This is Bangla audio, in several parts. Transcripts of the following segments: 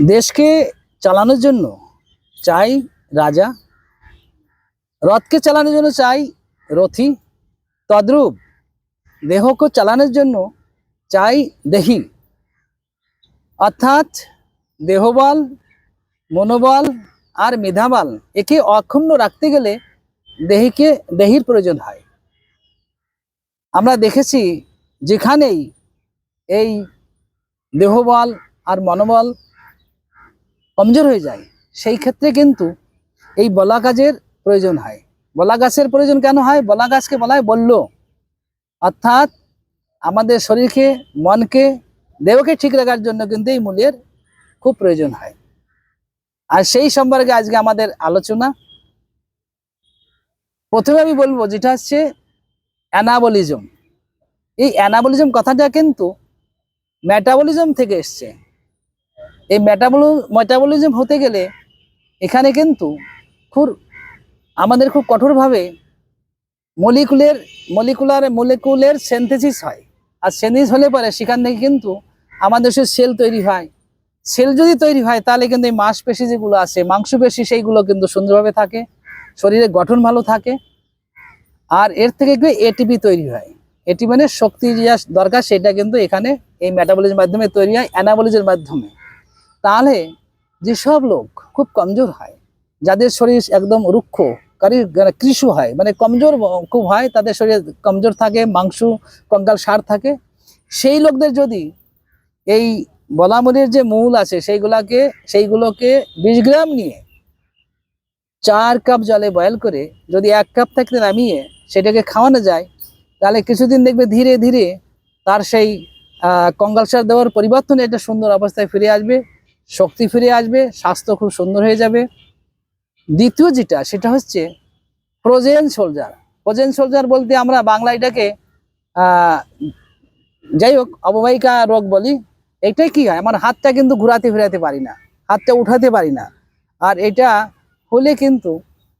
দেশকে চালানোর জন্য চাই রাজা, রথকে চালানোর জন্য চাই রথি, তদ্রূপ দেহকে চালানোর জন্য চাই দেহি। অর্থাৎ দেহবল, মনোবল আর মেধাবল একে অক্ষুণ্ণ রাখতে গেলে দেহিকে দেহির প্রয়োজন হয়। আমরা দেখেছি যেখানেই এই দেহবল আর মনোবল কমজোর হয়ে যায়, সেই ক্ষেত্রে কিন্তু এই বলা গাছের প্রয়োজন হয়। বলা গাছের প্রয়োজন কেন হয়? বলা গাছকে বলা বলল। অর্থাৎ আমাদের শরীরকে, মনকে, দেহকে ঠিক রাখার জন্য কিন্তু এই মূলের খুব প্রয়োজন হয়। আর সেই সম্পর্কে আজকে আমাদের আলোচনা। প্রথমে আমি বলব, যেটা হচ্ছে অ্যানাবলিজম। এই অ্যানাবলিজম কথাটা কিন্তু মেটাবলিজম থেকে এসছে। এই মেটাবল মেটাবলিজম হতে গেলে এখানে কিন্তু খুব আমাদের খুব কঠোরভাবে মলিকুলের মলিকুলার মলিকুলের সেন্থেসিস হয়। আর সেন্থেসিস হলে পরে সেখান থেকে কিন্তু আমাদের সে সেল তৈরি হয় সেল যদি তৈরি হয়, তাহলে কিন্তু এই মাংসপেশি যেগুলো আছে, মাংসপেশি সেইগুলো কিন্তু সুন্দরভাবে থাকে শরীরের গঠন ভালো থাকে। আর এর থেকে কি এটিপি তৈরি হয়? এটি মানে শক্তি যা দরকার, সেটা কিন্তু এখানে এই মেটাবলিজের মাধ্যমে তৈরি হয় অ্যানাবলিজের মাধ্যমে। তাহলে যেসব লোক খুব কমজোর হয় যাদের শরীর একদম রুক্ষ কারি কৃষু হয় মানে কমজোর খুব হয় তাদের শরীর কমজোর থাকে মাংস কঙ্কাল সার থাকে সেই লোকদের যদি এই বলামুলির যে মূল আছে সেইগুলাকে সেইগুলোকে বিশ গ্রাম নিয়ে চার কাপ জলে বয়েল করে যদি এক কাপ থাকতে নামিয়ে সেটাকে খাওয়ানো যায় তাহলে কিছুদিন দেখবে ধীরে ধীরে তার সেই আহ, কঙ্কাল সার দেওয়ার পরিবর্তনে একটা সুন্দর অবস্থায় ফিরে আসবে। শক্তি ফিরে আসবে, স্বাস্থ্য খুব সুন্দর হয়ে যাবে। দ্বিতীয় যেটা, সেটা হচ্ছে ফ্রোজেন সোলজার। ফ্রোজেন সোলজার বলতে আমরা বাংলা এটাকে যাই হোক, অববাহিকা রোগ বলি, এটাই কি হয়? আমার হাতটা কিন্তু ঘুরাতে ফেরাতে পারি না, হাতটা উঠাতে পারি না। আর এটা হলে কিন্তু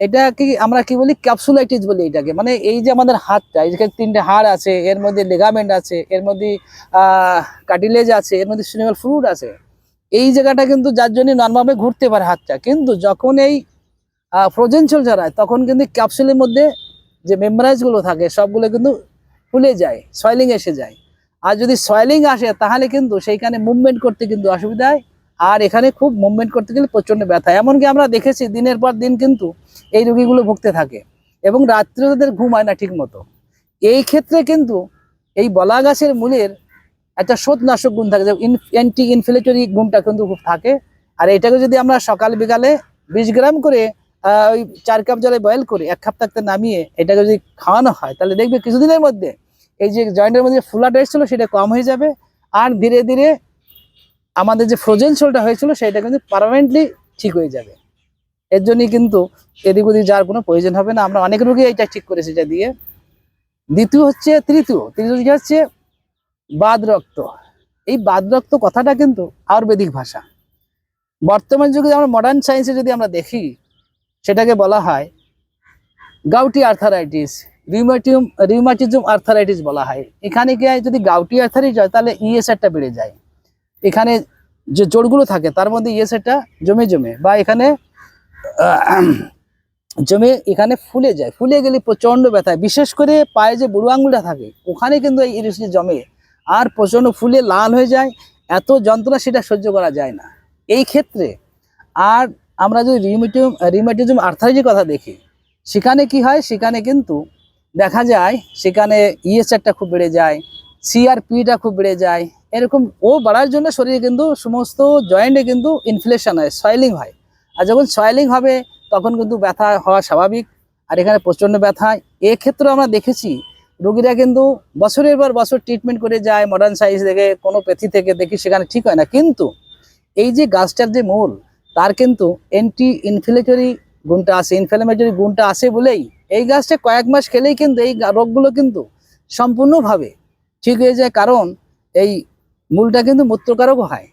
এটা কি, আমরা কি বলি, ক্যাপসুলাইটিস বলি এটাকে। মানে এই যে আমাদের হাতটা, এই যে তিনটে হাড় আছে, এর মধ্যে লেগামেন্ট আছে, এর মধ্যে কাটিলেজ আছে, এর মধ্যে সিনেমাল ফ্রুট আছে এই জায়গাটা কিন্তু যার জন্য নর্মালভাবে ঘুরতে পারে হাতটা। কিন্তু যখন এই ফ্রোজেন সোলজার হয়, তখন কিন্তু ক্যাপসুলের মধ্যে যে মেমরাইজগুলো থাকে, সবগুলো কিন্তু ফুলে যায় সয়েলিং এসে যায়। আর যদি সয়েলিং আসে, তাহলে কিন্তু সেইখানে মুভমেন্ট করতে কিন্তু অসুবিধা হয়। আর এখানে খুব মুভমেন্ট করতে গেলে প্রচণ্ড ব্যথা। এমনকি আমরা দেখেছি দিনের পর দিন কিন্তু এই রোগীগুলো ভুগতে থাকে। এবং রাত্রে তাদের ঘুম হয় না ঠিক মতো এই ক্ষেত্রে কিন্তু এই বলা গাছের মূলের একটা শোধনাশক গুণ থাকে, যে অ্যান্টি ইনফ্লেটরি গুণটা কিন্তু খুব থাকে। আর এটাকে যদি আমরা সকাল বিকালে বিশ গ্রাম করে ওই চার কাপ জলে বয়েল করে, এক কাপ থাকতে নামিয়ে এটাকে যদি খাওয়ানো হয়, তাহলে দেখবে কিছুদিনের মধ্যে এই যে জয়েন্টের মধ্যে ফুলাটা এসেছিল, সেটা কম হয়ে যাবে। আর ধীরে ধীরে আমাদের যে ফ্রোজেন শোলটা হয়েছিল, সেটা কিন্তু পারমানেন্টলি ঠিক হয়ে যাবে। এর জন্যই কিন্তু এদিক ওদিক যাওয়ার কোনো প্রয়োজন হবে না। আমরা অনেক রোগী এটা ঠিক করেছি এটা দিয়ে। দ্বিতীয় হচ্ছে, তৃতীয় তৃতীয় হচ্ছে বাদ রক্ত এই বাদ রক্ত কথাটা কিন্তু আয়ুর্বেদিক ভাষা। বর্তমান যুগে আমরা মডার্ন সায়েন্সে যদি আমরা দেখি, সেটাকে বলা হয় gouty arthritis rheumatism rheumatism arthritis বলা হয়। এখানে কি হয় যদি গাউটি আর্থারাইটিস হয়, তাহলে ইএসআরটা বেড়ে যায়। এখানে যে জোড়গুলো থাকে, তার মধ্যে ইএসআরটা জমে জমে বা এখানে জমে এখানে ফুলে যায়। ফুলে গেলে প্রচণ্ড ব্যথা। বিশেষ করে পায়ে যে বুড়ো আঙুলটা থাকে, ওখানে কিন্তু এই ইরিসটি জমে। আর প্রচণ্ড ফুলে লাল হয়ে যায়, এত যন্ত্রণা সেটা সহ্য করা যায় না। এই ক্ষেত্রে আর আমরা যদি রিউমেটিজম রিউমেটিজম আর্থারাইজের কথা দেখি, সেখানে কি হয়? সেখানে কিন্তু দেখা যায়, সেখানে ইএসআরটা খুব বেড়ে যায় সিআরপিটা খুব বেড়ে যায়, এরকম ও বাড়ার জন্য শরীরে কিন্তু সমস্ত জয়েন্টে কিন্তু ইনফ্লেশন হয় সয়েলিং হয়। আর যখন সয়েলিং হবে, তখন কিন্তু ব্যথা হওয়া স্বাভাবিক, আর এখানে প্রচণ্ড ব্যথা। এক্ষেত্রে আমরা দেখেছি রোগীরা কিন্তু বছরের পর বছর ট্রিটমেন্ট করে যায় মডার্ন সাইন্স থেকে কোনো প্যাথি থেকে দেখি সেখানে ঠিক হয় না। কিন্তু এই যে গাছটার যে মূল, তার কিন্তু অ্যান্টি ইনফ্লেটরি গুণটা আছে ইনফ্লেমেটরি গুণটা আছে বলেই এই গাছটা কয়েক মাস খেলেই কিন্তু এই রোগগুলো কিন্তু সম্পূর্ণভাবে ঠিক হয়ে যায়। কারণ এই মূলটা কিন্তু মূত্রকারক হয়।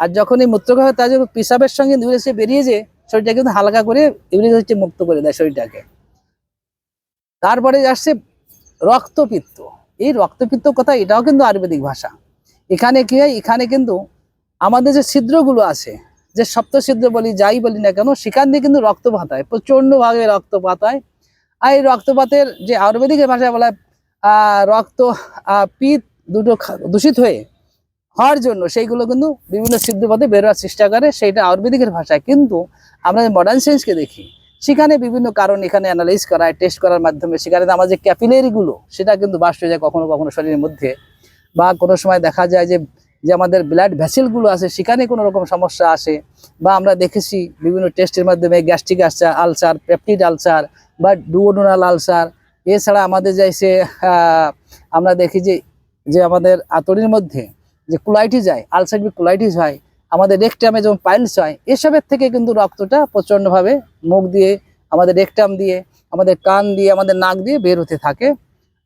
আর যখন এই মূত্রকারক হয় তার যখন পেশাবের সঙ্গে ইউরিয়াস বেরিয়ে যে শরীরটা কিন্তু হালকা করে ইউরিয়াস হচ্ছে মুক্ত করে দেয় শরীরটাকে। তারপরে আসছে রক্তপিত্ত। এই রক্তপিত্ত কথা এটাও কিন্তু আয়ুর্বেদিক ভাষা। এখানে কি হয়? এখানে কিন্তু আমাদের যে ছিদ্রগুলো আছে, যে সপ্তসিদ্ধ বলি, যাই বলি না কেন, সেখান দিয়ে কিন্তু রক্তপাত হয় প্রচণ্ডভাবে রক্তপাত হয়। আর এই রক্তপাতের যে আয়ুর্বেদিকের ভাষায় বলা হয় রক্ত পিত্ত দুটো দূষিত হয়ে হওয়ার জন্য সেইগুলো কিন্তু বিভিন্ন সিদ্ধপথে বেরোয়ার চেষ্টা করে, সেইটা আয়ুর্বেদিকের ভাষায়। কিন্তু আমরা মডার্ন সায়েন্সকে দেখি সেখানে বিভিন্ন কারণ এখানে অ্যানালাইজ করা হয় টেস্ট করার মাধ্যমে, সেখানে আমাদের যে ক্যাপিলারিগুলো সেটা কিন্তু বাস্ট হয়ে যায় কখনো কখনো শরীরের মধ্যে। বা কোনো সময় দেখা যায় যে যে আমাদের ব্লাড ভ্যাসেলগুলো আছে সেখানে কোনো রকম সমস্যা আসে। বা আমরা দেখেছি বিভিন্ন টেস্টের মাধ্যমে gastric ulcer ulcer peptic ulcer বা ডুওডোনাল আলসার এছাড়া আমাদের যাইছে আমরা দেখি যে যে আমাদের আতড়ির মধ্যে যে কুলাইটিস হয় আলসাইটিক কুলাইটিস হয় আমাদের রেকটামে যেমন পাইলস হয়, এসবের থেকে কিন্তু রক্তটা প্রচণ্ডভাবে মুখ দিয়ে, আমাদের রেকটাম দিয়ে, আমাদের কান দিয়ে, আমাদের নাক দিয়ে বের হতে থাকে।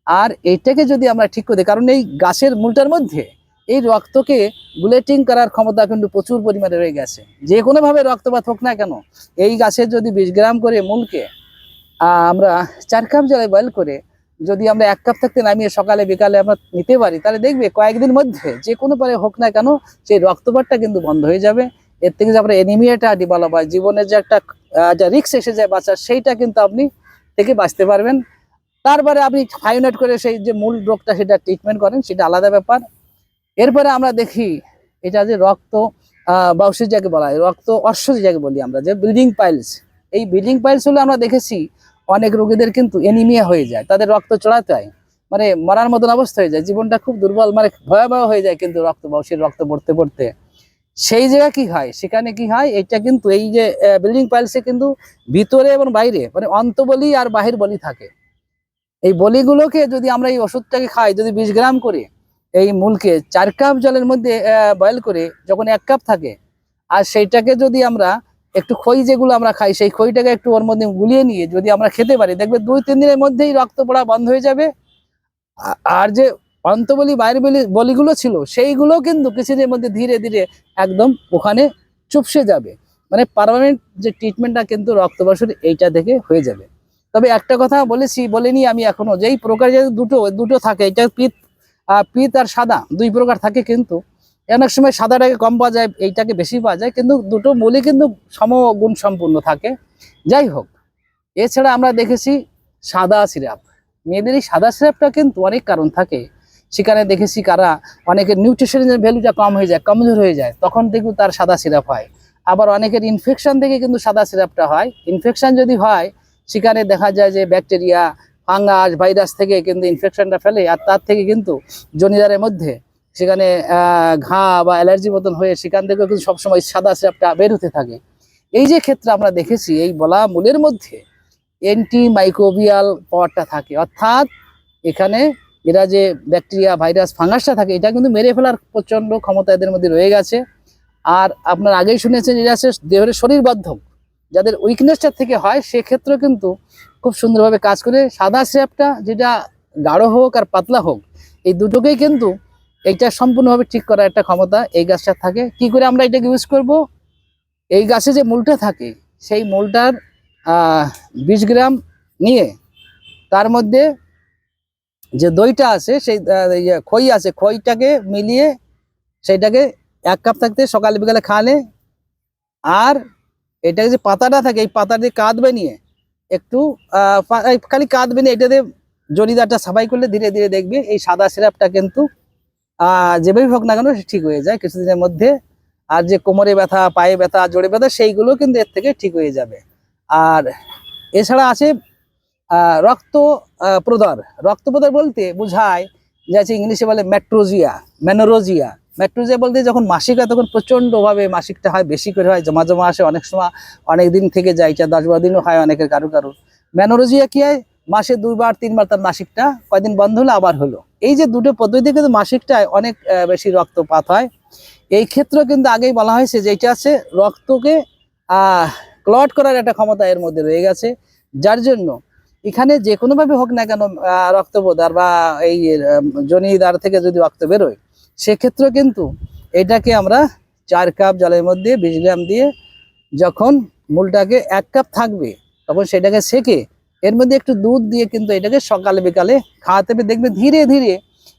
আর এইটাকে যদি আমরা ঠিক করে কারণ এই গাছের মূলটার মধ্যে এই রক্তকে বুলেটিং করার ক্ষমতা কিন্তু প্রচুর পরিমাণে রয়ে গেছে। যে কোনোভাবে রক্তপাত হোক না কেন, এই গাছের যদি বিশ গ্রাম করে মূলকে আমরা চার কাপ জলে বয়েল করে যদি আমরা এক কাপ থাকতে নামিয়ে সকালে, বিকালে আমরা নিতে পারি, তাহলে দেখবে কয়েকদিন মধ্যে যে কোনো পারে হোক না কেন, সেই রক্তপাতটা কিন্তু বন্ধ হয়ে যাবে। এর থেকে যে আমরা এনিমিয়াটা ডেভেলপ হয় জীবনের যে একটা যে রিক্স এসে যায় বাঁচার, সেইটা কিন্তু আপনি থেকে বাঁচতে পারবেন। তারপরে আপনি ফাইনাইট করে সেই যে মূল রোগটা, সেটা ট্রিটমেন্ট করেন, সেটা আলাদা ব্যাপার। এরপরে আমরা দেখি, এটা যে রক্ত বাউসি যাকে বলা হয়, রক্ত অশ্বজি যাকে বলি আমরা, যে ব্লিডিং পাইলস এই ব্লিডিং পাইলস হলে আমরা দেখেছি অনেক রোগীদের কিন্তু এনিমিয়া হয়ে যায়, তাদের রক্ত চড়াতে হয়। মানে মরার মতন অবস্থা হয়ে যায়, জীবনটা খুব দুর্বল মানে ভয়াবহ হয়ে যায় কিন্তু রক্ত বাউসির রক্ত পড়তে পড়তে। সেই জায়গা কি হয়? সেখানে কি হয়? এটা কিন্তু এই যে বিল্ডিং পাইলসে কিন্তু ভিতরে এবং বাইরে মানে অন্তবলি আর বাহির বলি থাকে। এই বলিগুলোকে যদি আমরা এই ওষুধটাকে খাই, যদি বিশ গ্রাম করে এই মূলকে চার কাপ জলের মধ্যে বয়েল করে, যখন এক কাপ থাকে, আর সেইটাকে যদি আমরা একটু খই যেগুলো আমরা খাই, সেই খইটাকে একটু ওর মধ্যে গুলিয়ে নিয়ে যদি আমরা খেতে পারি, দেখবে দুই, তিন দিনের মধ্যেই রক্ত পড়া বন্ধ হয়ে যাবে। আর যে অন্তবলি বাইরে বলি, বলিগুলো ছিল, সেইগুলো কিন্তু কিছুদিনের মধ্যে ধীরে ধীরে একদম ওখানে চুপসে যাবে। মানে পার্মানেন্ট যে ট্রিটমেন্টটা কিন্তু রক্তবাসুর এইটা থেকে হয়ে যাবে। তবে একটা কথা বলেছি, বলিনি আমি এখনও, যেই প্রকার যে দুটো দুটো থাকে, এটা পিত পিত আর সাদা, দুই প্রকার থাকে কিন্তু। অনেক সময় সাদাটাকে কম পাওয়া যায়, এইটাকে বেশি পাওয়া যায়, কিন্তু দুটো মূলই কিন্তু সমগুণ সম্পূর্ণ থাকে। যাই হোক, এছাড়া আমরা দেখেছি সাদা সিরাপ। মেয়েদের এই সাদা সিরাপটা কিন্তু অনেক কারণ থাকে। সেখানে দেখেছি কারা অনেকের নিউট্রিশনের ভ্যালুটা কম হয়ে যায়, কমজোর হয়ে যায়, তখন দেখু তার সাদা সিরাপ হয়। আবার অনেকের ইনফেকশন থেকে কিন্তু সাদা সিরাপটা হয়। ইনফেকশন যদি হয়, সেখানে দেখা যায় যে ব্যাকটেরিয়া ফাঙ্গাস ভাইরাস থেকে কিন্তু ইনফেকশনটা ফেলে, আর তার থেকে কিন্তু জনিদারের মধ্যে সেখানে ঘা বা অ্যালার্জি মতন হয়ে সেখান থেকে কিন্তু সবসময় সাদা স্যাপটা বের হতে থাকে। এই যে ক্ষেত্রে আমরা দেখেছি, এই বলা মূলের মধ্যে অ্যান্টি মাইক্রোবিয়াল পাওয়ারটা থাকে। অর্থাৎ এখানে এরা যে ব্যাকটেরিয়া ভাইরাস ফাঙ্গাসটা থাকে, এটা কিন্তু মেরে ফেলার প্রচণ্ড ক্ষমতা এদের মধ্যে রয়ে গেছে। আর আপনার আগেই শুনেছেন, এরা হচ্ছে দেহের শরীরবদ্ধক যাদের উইকনেসটা থেকে হয় সেক্ষেত্রে কিন্তু খুব সুন্দরভাবে কাজ করে। সাদা স্যাপটা যেটা গাঢ় হোক আর পাতলা হোক, এই দুটোকেই কিন্তু এইটা সম্পূর্ণভাবে ঠিক করার একটা ক্ষমতা এই গাছটা থাকে। কি করে আমরা এটাকে ইউজ করব? এই গাছে যে মূলটা থাকে, সেই মূলটার বিশ গ্রাম নিয়ে তার মধ্যে যে দইটা আছে, সেই খই আছে, খইটাকে মিলিয়ে সেইটাকে এক কাপ থাকতে সকাল বিকালে খাওয়ালে। আর এটাকে যে পাতাটা থাকে, এই পাতা দিয়ে কাঁধ বানিয়ে একটু খালি কাঁধ বানিয়ে এটাতে জরিদারটা সাফাই করলে ধীরে ধীরে দেখবে এই সাদা সিরাপটা কিন্তু যেভাবেই হোক না কেন সে ঠিক হয়ে যায়। কিছুদিনের মধ্যে আর যে কোমরে ব্যথা, পায়ে ব্যথা, জোরে ব্যথা, সেইগুলো কিন্তু এর থেকে ঠিক হয়ে যাবে। আর এছাড়া আছে রক্ত প্রদার। রক্ত প্রদার বলতে বোঝায় যে আছে ইংলিশে বলে ম্যাট্রোজিয়া, ম্যানোরোজিয়া। ম্যাট্রোজিয়া বলতে যখন মাসিক হয় তখন প্রচণ্ডভাবে মাসিকটা হয়, বেশি করে হয় জমা জমা আসে, অনেক সময় অনেক দিন থেকে যায় এটা দশ বারো দিনও হয় অনেকের কারও কারও ম্যানোরোজিয়া কি হয়? মাসে দুইবার, তিনবার তার মাসিকটা, কয়দিন বন্ধ হলো, আবার হলো। এই যে দুটো পদ্ধতি কিন্তু মাসিকটায় অনেক বেশি রক্তপাত হয়। এই ক্ষেত্রে কিন্তু আগেই বলা হয়েছে যে এটা আছে রক্তকে ক্লট করার একটা ক্ষমতা এর মধ্যে রয়ে গেছে। যার জন্য এখানে যে কোনোভাবে হোক না কেন রক্তবোধার বা এই জনিদার থেকে যদি রক্ত বেরোয়, সেক্ষেত্রে কিন্তু এটাকে আমরা চার কাপ জলের মধ্যে বিশ গ্রাম দিয়ে যখন মূলটাকে এক কাপ থাকবে, তখন সেটাকে সেকে এর মধ্যে একটু দুধ দিয়ে কিন্তু এটাকে সকালে বিকালে খাওয়াতে হবে। দেখবে ধীরে ধীরে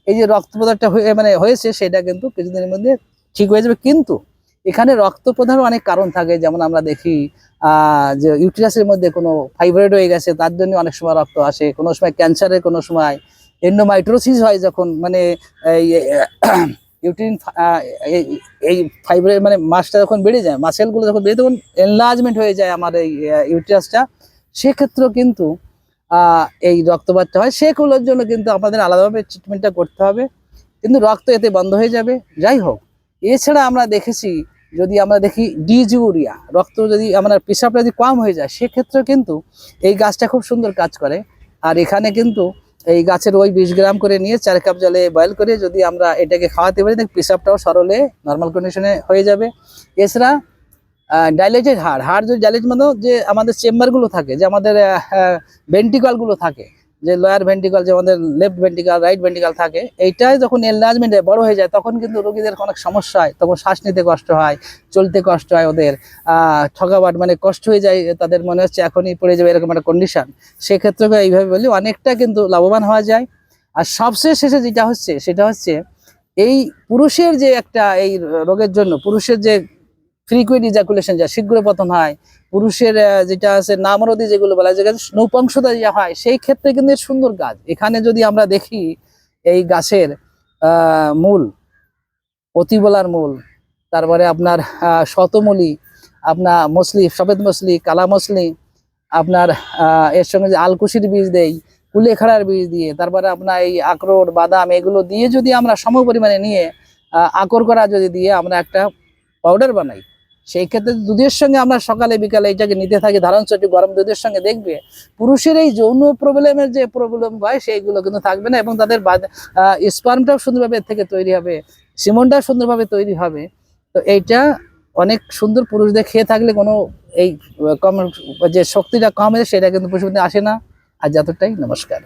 এই যে রক্ত রক্তপদার্থটা হয়ে মানে হয়েছে, সেটা কিন্তু কিছুদিনের মধ্যে ঠিক হয়ে যাবে। কিন্তু এখানে রক্ত প্রদাহের অনেক কারণ থাকে। যেমন আমরা দেখি যে ইউটিরাসের মধ্যে কোনো ফাইব্রয়েড হয়ে গেছে, তার জন্য অনেক সময় রক্ত আসে। কোনো সময় ক্যান্সারের কোনো সময় এন্ডোমাইট্রোসিস হয় যখন মানে ইউটিন এই ফাইব্রয়েড মানে মাসটা যখন বেড়ে যায় মাসেলগুলো যখন বেড়ে তখন এনলার্জমেন্ট হয়ে যায় আমার এই ইউটিরাসটা। সেক্ষেত্রেও কিন্তু এই রক্তপাতটা হয়। সেগুলোর জন্য কিন্তু আমাদের আলাদাভাবে ট্রিটমেন্টটা করতে হবে। কিন্তু রক্ত এতে বন্ধ হয়ে যাবে। যাই হোক, এছাড়া আমরা দেখেছি, যদি আমরা দেখি ডিজিউরিয়া, রক্ত যদি আমরা পেশাবটা যদি কম হয়ে যায় সেক্ষেত্রে কিন্তু এই গাছটা খুব সুন্দর কাজ করে। আর এখানে কিন্তু এই গাছের ওই বিশ গ্রাম করে নিয়ে চার কাপ জলে বয়েল করে যদি আমরা এটাকে খাওয়াতে পারি দেখ পেশাবটাও সরলে নর্মাল কন্ডিশনে হয়ে যাবে। এছাড়া ডাইলেটেড হাড়। হাড় যদি ডাইলেট মানে যে আমাদের চেম্বারগুলো থাকে, যে আমাদের ভেন্টিকলগুলো থাকে, যে লয়ার ভেন্টিকল যে আমাদের লেফট ভেন্টিকাল রাইট ভেন্টিকাল থাকে, এইটাই যখন এনলার্জমেন্ট বড় হয়ে যায়, তখন কিন্তু রোগীদের অনেক সমস্যা হয়। তখন শ্বাস নিতে কষ্ট হয়, চলতে কষ্ট হয় ওদের। ঠকাবাট মানে কষ্ট হয়ে যায়, তাদের মনে হচ্ছে এখনই পড়ে যাবে এরকম একটা কন্ডিশন সেক্ষেত্রে এইভাবে বলি, অনেকটা কিন্তু লাভবান হওয়া যায়। আর সবচেয়ে শেষে যেটা হচ্ছে, সেটা হচ্ছে এই পুরুষের যে একটা এই রোগের জন্য, পুরুষের যে ফ্রিকুয়েন্ট ইজাকুলেশন যা শীঘ্র পতন হয়। পুরুষের যেটা আছে, নামরদি যেগুলো বলা যায় নৌপাংশতা যা হয়, সেই ক্ষেত্রে কিন্তু সুন্দর গাছ। এখানে যদি আমরা দেখি, এই গাছের মূল, অতিবলার মূল, তারপরে আপনার শতমূলি, আপনার মছলি সফেদ মসলি, কালা মছলি আপনার এর সঙ্গে যে আলকুশির বীজ দেই, কুলেখাড়ার বীজ দিয়ে, তারপরে আপনার এই আখরোট, বাদাম, এগুলো দিয়ে যদি আমরা সম পরিমাণে নিয়ে আকর করা যদি দিয়ে আমরা একটা পাউডার বানাই সেই ক্ষেত্রে দুধের সঙ্গে আমরা সকালে, বিকালে এটাকে নিতে থাকি। ধারণ চটি গরম দুধের সঙ্গে দেখবে, পুরুষের এই যৌন প্রবলেমের যে প্রবলেম হয়, সেইগুলো কিন্তু থাকবে না এবং তাদের স্পার্মটাও সুন্দরভাবে থেকে তৈরি হবে, সিমনটাও সুন্দরভাবে তৈরি হবে। তো এইটা অনেক সুন্দর পুরুষদের খেয়ে থাকলে কোনো এই কম, যে শক্তিটা কম সেটা কিন্তু পুরুষদের আসে না। আর যতটাই নমস্কার।